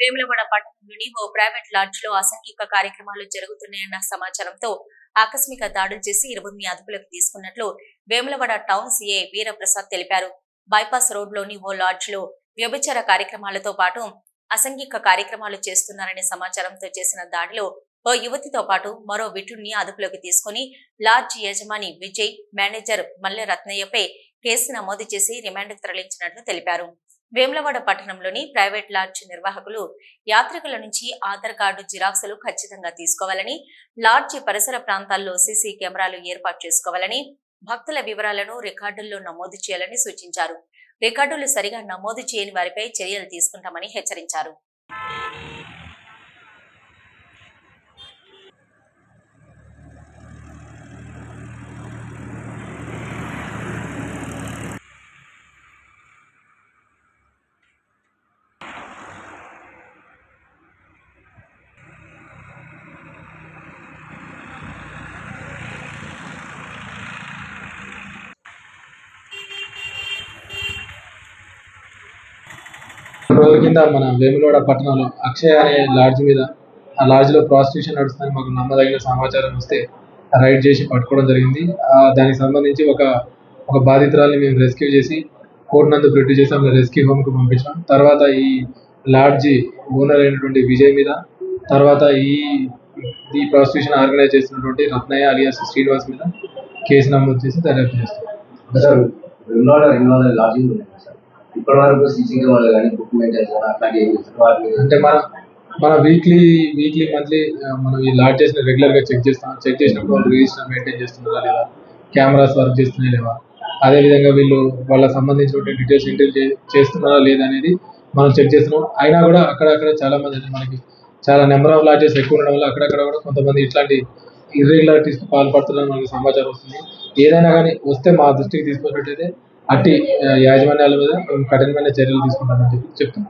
వేములవాడ పట్టణంలోని ఓ ప్రైవేట్ లాడ్జ్లో అసంఖ్యాక కార్యక్రమాలు జరుగుతున్నాయన్న సమాచారంతో ఆకస్మిక దాడులు చేసి ఇరువురిని అదుపులోకి తీసుకున్నట్లు వేములవాడ టౌన్ సీఏ వీరప్రసాద్ తెలిపారు. బైపాస్ రోడ్లోని ఓ లాడ్జ్లో వ్యభిచార కార్యక్రమాలతో పాటు అసంఘిక కార్యక్రమాలు చేస్తున్నారనే సమాచారంతో చేసిన దాడిలో ఓ యువతితో పాటు మరో విటుడిని అదుపులోకి తీసుకుని లాడ్జ్ యజమాని విజయ్ మేనేజర్ మల్లె రత్నయ్యపై కేసు నమోదు చేసి రిమాండ్కు తరలించినట్లు తెలిపారు. వేములవాడ పట్టణంలోని ప్రైవేట్ లాడ్జ్ నిర్వాహకులు యాత్రికుల నుంచి ఆధార్ కార్డు జిరాక్సులు ఖచ్చితంగా తీసుకోవాలని లాడ్జ్ పరిసర ప్రాంతాల్లో సీసీ కెమెరాలు ఏర్పాటు చేసుకోవాలని భక్తుల వివరాలను రికార్డుల్లో నమోదు చేయాలని సూచించారు. రికార్డులు సరిగా నమోదు చేయని వారిపై చర్యలు తీసుకుంటామని హెచ్చరించారు. రెండు రోజుల కింద మన వేములవాడ పట్టణంలో అక్షయ అనే లాడ్జ్ మీద ఆ లాడ్జ్లో ప్రాస్టిట్యూషన్ నడుస్తుందని మాకు నమ్మదగిన సమాచారం వస్తే రైడ్ చేసి పట్టుకోవడం జరిగింది. దానికి సంబంధించి ఒక ఒక బాధితురాల్ని మేము రెస్క్యూ చేసి కోర్టు నందు ప్రొడ్యూ చేసి ఆమె రెస్క్యూ హోమ్కు పంపించాం. తర్వాత ఈ లాడ్జి ఓనర్ అయినటువంటి విజయ్ మీద తర్వాత ఈ ఈ ప్రాస్టిట్యూషన్ ఆర్గనైజ్ చేసినటువంటి రత్నయ్య అలియాస్ శ్రీనివాస్ మీద కేసు నమోదు చేసి దర్యాప్తు చేస్తాం. సార్? ఇప్పటి వరకు స్టిచ్చింగ్ వాళ్ళు కానీ బుక్ మెయింటెన్స్ అట్లాంటి అంటే మన మన వీక్లీ వీక్లీ మంత్లీ మనం ఈ లాడ్ చేసిన రెగ్యులర్గా చెక్ చేస్తాం. చెక్ చేసినప్పుడు వాళ్ళు రిజిస్టర్ మెయింటైన్ చేస్తున్నారా లేదా? కెమెరాస్ వర్క్ చేస్తున్నాయా లేవా అదే విధంగా వీళ్ళు వాళ్ళకి సంబంధించిన డీటెయిల్స్ ఎంట్రీ చేస్తున్నారా లేదా అనేది మనం చెక్ చేస్తున్నాం. అయినా కూడా అక్కడక్కడ చాలా మంది అంటే మనకి చాలా నెంబర్ ఆఫ్ లాడ్జెస్ ఎక్కువ ఉండడం వల్ల అక్కడక్కడ కూడా కొంతమంది ఇట్లాంటి ఇర్రెగ్యులారిటీస్ పాల్పడుతున్నారని మనకి సమాచారం వస్తుంది. ఏదైనా కానీ వస్తే మా దృష్టికి తీసుకున్నట్టయితే అట్టి యాజమాన్యాల మీద మేము కఠినమైన చర్యలు తీసుకుంటామని చెప్పి చెప్తున్నాం